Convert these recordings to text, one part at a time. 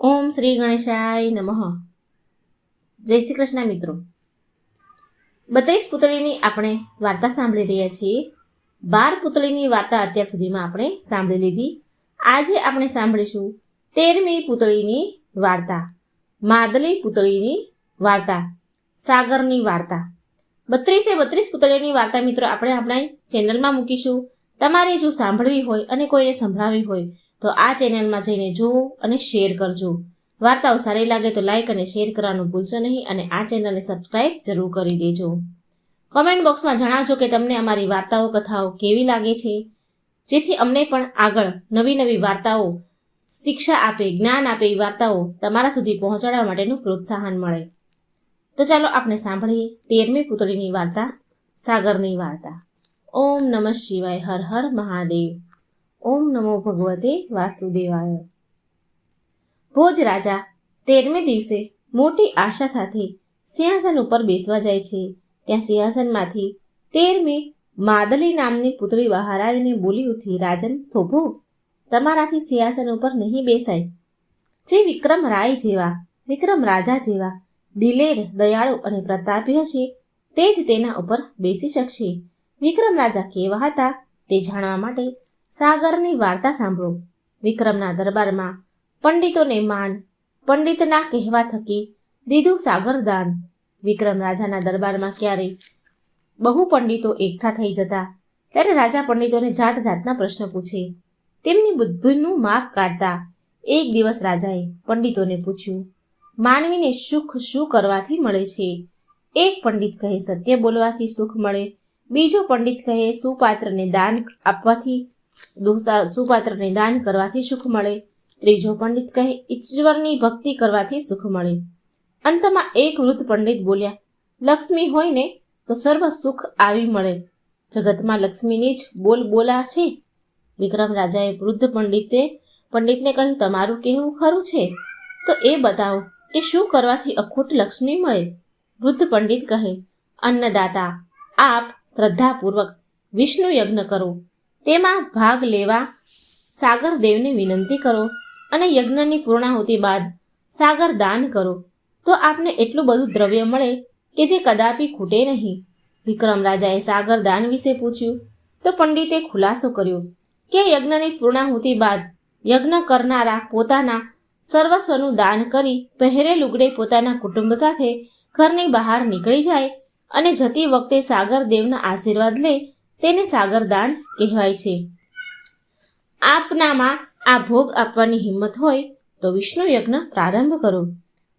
ઓમ શ્રી ગણેશાય નમઃ. જય શ્રી કૃષ્ણ મિત્રો. બત્રીસ પુતળીની આપણે વાર્તા સાંભળી રહ્યા છીએ. બાર પુતળીની વાર્તા અત્યાર સુધીમાં આપણે સાંભળી લીધી. આજે આપણે સાંભળીશું તેરમી પુતળીની વાર્તા, માદલી પુતળીની વાર્તા, સાગરની વાર્તા. બત્રીસે બત્રીસ પુતળીઓની વાર્તા મિત્રો આપણે આપણા ચેનલમાં મૂકીશું. તમારે જો સાંભળવી હોય અને કોઈને સંભળાવવી હોય તો આ ચેનલમાં જઈને જુઓ અને શેર કરજો. વાર્તાઓ સારી લાગે તો લાઇક અને શેર કરવાનું ભૂલશો નહીં અને આ ચેનલને સબસ્ક્રાઈબ જરૂર કરી દેજો. કોમેન્ટ બોક્સમાં જણાવજો કે તમને અમારી વાર્તાઓ, કથાઓ કેવી લાગે છે? જેથી અમને પણ આગળ નવી નવી વાર્તાઓ, શિક્ષા આપે, જ્ઞાન આપે એ વાર્તાઓ તમારા સુધી પહોંચાડવા માટેનું પ્રોત્સાહન મળે. તો ચાલો આપણે સાંભળીએ તેરમી પુતળીની વાર્તા, સાગરની વાર્તા. ઓમ નમઃ શિવાય, હર હર મહાદેવ. ઓમ નમો ભગવતે વાસુદેવાય. ભોજ રાજા તેરમે દિવસે મોટી આશા સાથે સિંહાસન ઉપર બેસવા જાય છે. ત્યાં સિંહાસનમાંથી તેરમી માદલી નામની પુતળી બહાર આવીને બોલી ઉઠી, રાજન, થોભો, તમારાથી સિંહાસન ઉપર નહીં બેસાય. જે વિક્રમ રાય જેવા, વિક્રમ રાજા જેવા દિલેર, દયાળુ અને પ્રતાપી હશે, તે જ તેના ઉપર બેસી શકશે. વિક્રમ રાજા કેવા હતા તે જાણવા માટે સાગરની વાર્તા સાંભળો. વિક્રમના દરબારમાં પંડિતોને માન, પંડિતના કહેવા થકી દીધું સાગરદાન વિક્રમ રાજાના દરબારમાં ક્યારે બહુ પંડિતો એકઠા થઈ જતા, ત્યારે રાજા પંડિતોને જાત જાતના પ્રશ્ન પૂછે. તેમની બુદ્ધિનું માપ કાઢતા એક દિવસ રાજાએ પંડિતોને પૂછ્યું, માનવીને સુખ શું કરવાથી મળે છે? એક પંડિત કહે સત્ય બોલવાથી સુખ મળે, બીજો પંડિત કહે સુપાત્રને દાન આપવાથી દોસા સુપાત્રને દાન કરવાથી સુખ મળે. ત્રીજો પંડિત કહે, ઈશ્વરની ભક્તિ કરવાથી સુખ મળે. અંતમાં એક વૃદ્ધ પંડિત બોલ્યા, લક્ષ્મી હોય ને, તો સર્વ સુખ આવી મળે. જગતમાં લક્ષ્મીની જ બોલ બોલા છે. વિક્રમ રાજાએ વૃદ્ધ પંડિતે, પંડિતને કહ્યું, તમારું કહેવું ખરું છે. તો એ બતાવો કે શું કરવાથી અખૂટ લક્ષ્મી મળે? વૃદ્ધ પંડિત કહે, અન્નદાતા, આપ શ્રદ્ધાપૂર્વક વિષ્ણુ યજ્ઞ કરો. તેમાં ભાગ લેવા સાગર દેવને વિનંતી કરો અને યજ્ઞની પૂર્ણાહુતિ બાદ સાગર દાન કરો. તો આપને એટલું બધું દ્રવ્ય મળે કે જે કદાપી ખૂટે નહીં. વિક્રમ રાજાએ સાગર દાન વિશે પૂછ્યું. તો પંડિતે ખુલાસો કર્યો કે યજ્ઞની પૂર્ણાહુતિ બાદ યજ્ઞ કરનારા પોતાના સર્વસ્વનું દાન કરી પહેરે લુગડે પોતાના કુટુંબ સાથે ઘરની બહાર નીકળી જાય અને જતી વખતે સાગર દેવના આશીર્વાદ લે તેને સાગરદાન કહેવાય છે. આપનામાં આ ભોગ આપવાની હિંમત હોય તો વિષ્ણુ યજ્ઞ પ્રારંભ કરો.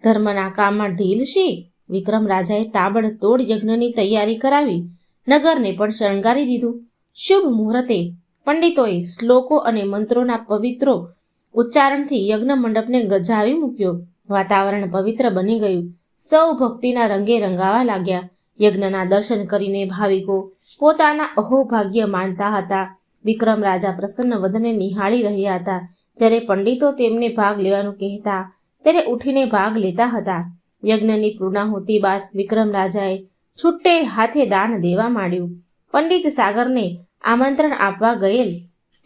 ધર્મના કામમાં ઢીલ છે. વિક્રમ રાજાએ તાબડતોડ યજ્ઞની તૈયારી કરાવી. નગરને પણ શણગારી દીધું. શુભ મુહૂર્તે પંડિતોએ શ્લોકો અને મંત્રોના પવિત્રો ઉચ્ચારણથી યજ્ઞ મંડપને ગજાવી મૂક્યો. વાતાવરણ પવિત્ર બની ગયું. સૌ ભક્તિના રંગે રંગાવા લાગ્યા. યજ્ઞના દર્શન કરીને ભાવિકો પોતાના અહોભાગ્ય માનતા હતા. વિક્રમ રાજા પ્રસન્ન વદને નિહાળી રહ્યા હતા. જ્યારે પંડિતો તેમને ભાગ લેવાનું કહેતા, ત્યારે ઉઠીને ભાગ લેતા હતા. યજ્ઞની પૂર્ણાહુતિ બાદ વિક્રમ રાજાએ છુટ્ટે હાથે દાન દેવા માંડ્યું. પંડિત સાગરને આમંત્રણ આપવા ગયેલ,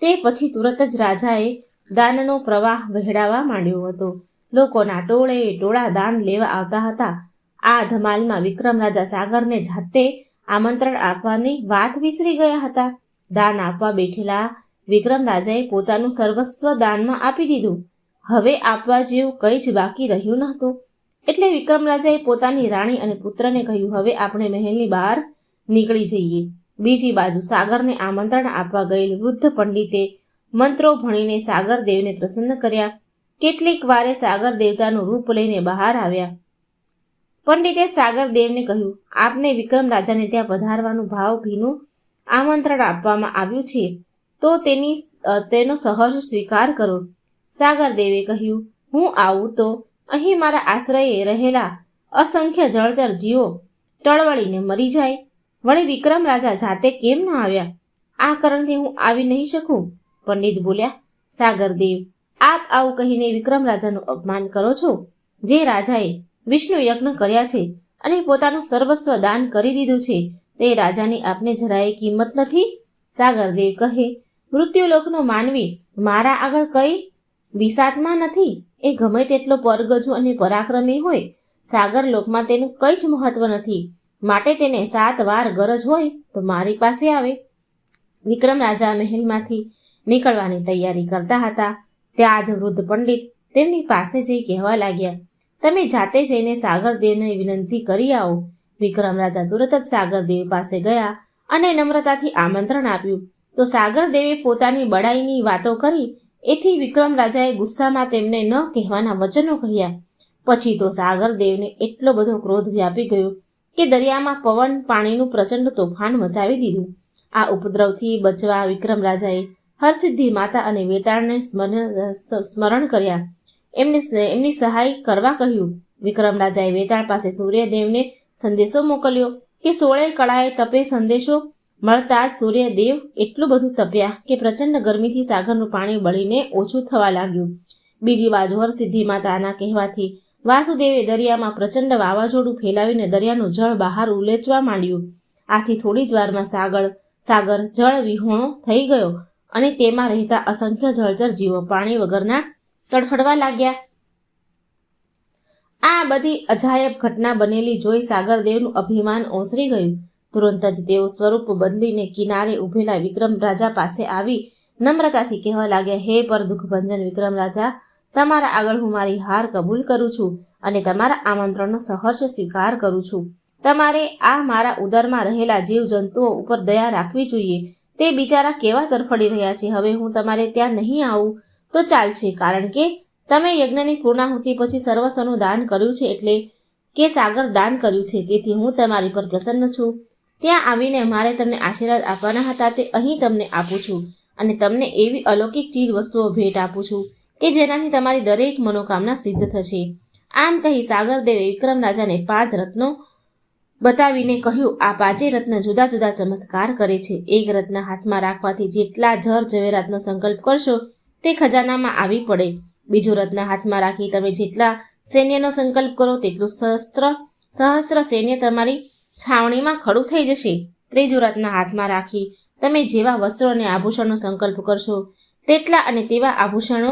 તે પછી તુરત જ રાજાએ દાનનો પ્રવાહ વહેડાવા માંડ્યો હતો. લોકોના ટોળે ટોળા દાન લેવા આવતા હતા. આ ધમાલમાં વિક્રમ રાજા સાગરને જાતે આમંત્રણ આપવાની વાત વિસરી ગયા હતા. દાન આપવા બેઠેલા વિક્રમ રાજાએ પોતાનું સર્વસ્વ દાનમાં આપી દીધું. હવે આપવા જેવું કંઈ જ બાકી રહ્યું નહોતું. એટલે વિક્રમ રાજાએ પોતાની રાણી અને પુત્રને કહ્યું, હવે આપણે મહેલની બહાર નીકળી જઈએ. બીજી બાજુ સાગરને આમંત્રણ આપવા ગયેલ વૃદ્ધ પંડિતે મંત્રો ભણીને સાગર દેવને પ્રસન્ન કર્યા. કેટલીક વારે સાગર દેવતાનું રૂપ લઈને બહાર આવ્યા. પંડિતે સાગરદેવને કહ્યું, આપને વિક્રમ રાજાને ત્યાં પધારવાનું ભાવ, ભીનું આમંત્રણ આપવામાં આવ્યું છે, તો તેની તેનો સહર્ષ સ્વીકાર કરો. સાગરદેવે કહ્યું, હું આવું તો અહીં મારા આશ્રયે રહેલા અસંખ્ય જળચર જીવો ટળવળીને મરી જાય, વળી વિક્રમ રાજા જાતે કેમ ન આવ્યા? આ કારણથી હું આવી નહીં શકું? પંડિત બોલ્યા સાગરદેવ આપ આવું કહીને વિક્રમ રાજાનું અપમાન કરો છો? જે રાજાએ વિષ્ણુ યજ્ઞ કર્યા છે અને પોતાનું સર્વસ્વ દાન કરી દીધું છે. તે રાજાની આપને જરાય કિંમત નથી? સાગરદેવ કહે, મૃત્યુલોકનો માનવી મારા આગળ કઈ વિષાદમાં નથી? એ ગમે તેટલો પરગજુ અને પરાક્રમી હોય. સાગર લોકમાં તેનું કંઈ જ મહત્વ નથી. માટે તેને સાત વાર ગરજ હોય તો મારી પાસે આવે. વિક્રમ રાજા મહેલમાંથી નીકળવાની તૈયારી કરતા હતા. ત્યાં જ વૃદ્ધ પંડિત તેમની પાસે જઈ કહેવા લાગ્યા તમે જાતે જઈને સાગરદેવને વિનંતી કરી આવો. વિક્રમ રાજા તુરત જ સાગરદેવ પાસે ગયા અને નમ્રતાથી આમંત્રણ આપ્યું. તો સાગરદેવે પોતાની બડાઈની વાતો કરી. એથી વિક્રમ રાજાએ ગુસ્સામાં તેમને ન કહેવાના વચનો કહ્યા. પછી તો સાગરદેવને એટલો બધો ક્રોધ વ્યાપી ગયો કે દરિયામાં પવન, પાણીનું પ્રચંડ તોફાન મચાવી દીધું. આ ઉપદ્રવથી બચવા વિક્રમ રાજાએ હરસિદ્ધિ માતા અને વેતાળને સ્મરણ કર્યા. એમને એમની સહાય કરવા કહ્યું. વિક્રમ રાજાએ વેતાળ પાસે સૂર્યદેવને સંદેશો મોકલ્યો કે સોળે કળાએ તપે સંદેશો મળતા જ સૂર્યદેવ એટલું બધું તપ્યા કે પ્રચંડ ગરમીથી સાગરનું પાણી બળીને ઓછું થવા લાગ્યું. બીજી બાજુ હરસિદ્ધિ માતાના કહેવાથી વાસુદેવે દરિયામાં પ્રચંડ વાવાઝોડું ફેલાવીને દરિયાનું જળ બહાર ઉલેચવા માંડ્યું. આથી થોડી જ વારમાં સાગર સાગર જળ વિહોણો થઈ ગયો અને તેમાં રહેતા અસંખ્ય જળચર જીવો પાણી વગરના તડફડવા લાગ્યા. આ બધી અજાયબ ઘટના બનેલી જોઈ સાગરદેવનું અભિમાન ઓસરી ગયું. તુરંત જ તેઓ સ્વરૂપ બદલીને કિનારે ઉભેલા વિક્રમ રાજા પાસે આવી નમ્રતાથી કહેવા લાગ્યા, હે પર દુઃખભંજન વિક્રમ રાજા, તમારા આગળ હું મારી હાર કબૂલ કરું છું અને તમારા આમંત્રણનો સહર્ષ સ્વીકાર કરું છું. તમારે આ મારા ઉદરમાં રહેલા જીવજંતુઓ ઉપર દયા રાખવી જોઈએ. તે બિચારા કેવા તરફડી રહ્યા છે? હવે હું તમારે ત્યાં નહીં આવું. તો ચાલશે, કારણ કે તમે યજ્ઞની પૂર્ણાહુતિ પછી સર્વસ્વનું દાન કર્યું છે એટલે કે સાગર દાન કર્યું છે, તેથી હું તમારી પર પ્રસન્ન છું. ત્યાં આવીને મારે તમને આશીર્વાદ આપવાના હતા, તે અહીં તમને આપું છું અને તમને એવી અલૌકિક ચીજ વસ્તુઓ ભેટ આપું છું કે જેનાથી તમારી દરેક મનોકામના સિદ્ધ થશે. આમ કહી સાગરદેવે વિક્રમ રાજાને પાંચ રત્નો બતાવીને કહ્યું, આ પાંચે રત્ન જુદા જુદા ચમત્કાર કરે છે. એક રત્ન હાથમાં રાખવાથી જેટલા જર ઝવેરાતનો સંકલ્પ કરશો તે ખજાનામાં આવી પડે. બીજું રત્ન હાથમાં રાખી તમે જેટલા સૈન્યનો સંકલ્પ કરો તેટલું સહસ્ત્ર સહસ્ત્ર સૈન્ય તમારી છાવણીમાં ખડું થઈ જશે. ત્રીજું રત્ન હાથમાં રાખી તમે જેવા વસ્ત્રો અને આભૂષણનો સંકલ્પ કરશો, તેટલા અને તેવા આભૂષણો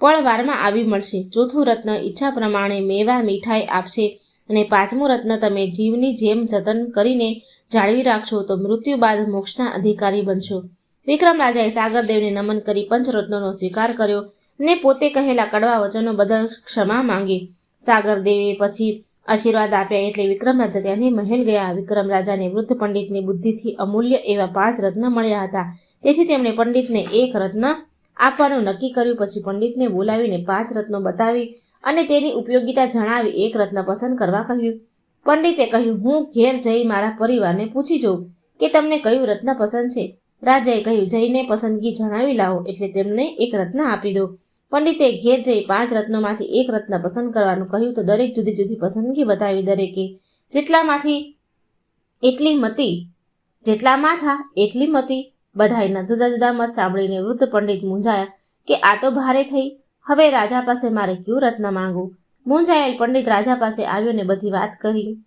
પળવારમાં આવી મળશે. ચોથું રત્ન ઈચ્છા પ્રમાણે મેવા મીઠાઈ આપશે અને પાંચમું રત્ન તમે જીવની જેમ જતન કરીને જાળવી રાખશો તો મૃત્યુ બાદ મોક્ષના અધિકારી બનશો. વિક્રમ રાજાએ સાગરદેવને નમન કરી પંચરત્નોનો સ્વીકાર કર્યો ને પોતે કહેલા કડવા વચનો બદલ ક્ષમા માંગી. સાગરદેવે પછી આશીર્વાદ આપ્યા એટલે વિક્રમ રાજા ત્યાંથી મહેલ ગયા. વિક્રમ રાજાને વૃદ્ધ પંડિતની બુદ્ધિથી અમૂલ્ય એવા પાંચ રત્ન મળ્યા હતા. તેથી તેમણે પંડિતને એક રત્ન આપવાનું નક્કી કર્યું. પછી પંડિતને બોલાવીને પાંચ રત્નો બતાવી અને તેની ઉપયોગિતા જણાવી એક રત્ન પસંદ કરવા કહ્યું. પંડિતે કહ્યું, હું ઘેર જઈ મારા પરિવારને પૂછી જોઉં કે તમને કયું રત્ન પસંદ છે? રાજાએ કહ્યું, જઈને પસંદગી જણાવી લાવો, એટલે તેમને એક રત્ન આપી દો. પંડિતે ઘેર જઈ પાંચ રત્નોમાંથી એક રત્ન પસંદ કરવાનું કહ્યું તો દરેક જુદી જુદી પસંદગી બતાવી દરેકે. જેટલામાંથી એટલી મતી, જેટલા માથા, એટલી મતી. બધાયના જુદા જુદા મત સાંભળીને વૃદ્ધ પંડિત મૂંઝાયા કે, આ તો ભારે થઈ. હવે રાજા પાસે મારે કયું રત્ન માંગવું? મૂંઝાયેલ પંડિત રાજા પાસે આવ્યો ને બધી વાત કરી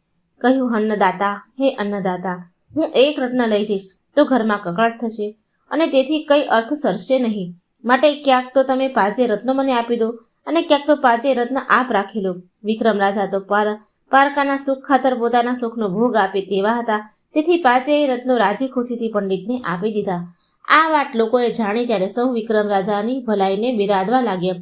કહ્યું, અન્નદાતા, હે અન્નદાતા, હું એક રત્ન લઈ જઈશ. તો ઘરમાં કકળાટ થશે. અને તેથી કંઈ અર્થ સરશે નહીં. માટે ક્યાંક તો તમે પાંચે રત્નો મને આપી દો અને ક્યાંક તો પાંચે રત્ન આપ રાખી લો. વિક્રમ રાજા તો પાર, પારકાના સુખ ખાતર પોતાના સુખનો ભોગ આપે તેવા હતા. તેથી પાંચેય રત્નો રાજી ખુશીથી પંડિતને આપી દીધા. આ વાત લોકોએ જાણી ત્યારે સૌ વિક્રમ રાજાની ભલાઈને બિરાદવા લાગ્યા.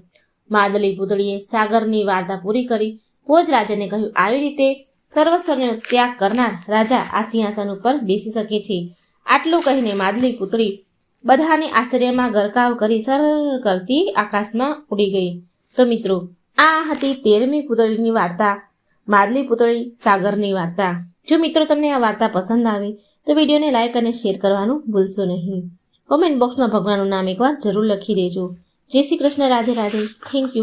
માદલી પુતળીએ સાગરની વાર્તા પૂરી કરી. ભોજરાજાને કહ્યું, આવી રીતે સર્વસ્વનો ત્યાગ કરનાર રાજા આ સિંહાસન ઉપર બેસી શકે છે. આટલું કહીને માદલી પુતળી બધાને આશ્ચર્યમાં ગરકાવ કરી સરળ કરતી આકાશમાં ઉડી ગઈ. તો મિત્રો, આ હતી તેરમી પુતળીની વાર્તા, માદલી પુતળી સાગરની વાર્તા. જો મિત્રો તમને આ વાર્તા પસંદ આવી, તો વિડીયોને લાઇક અને શેર કરવાનું ભૂલશો નહીં. કોમેન્ટ બોક્સમાં ભગવાનનું નામ એકવાર જરૂર લખી દેજો. જય શ્રી કૃષ્ણ, રાધે રાધે. Thank you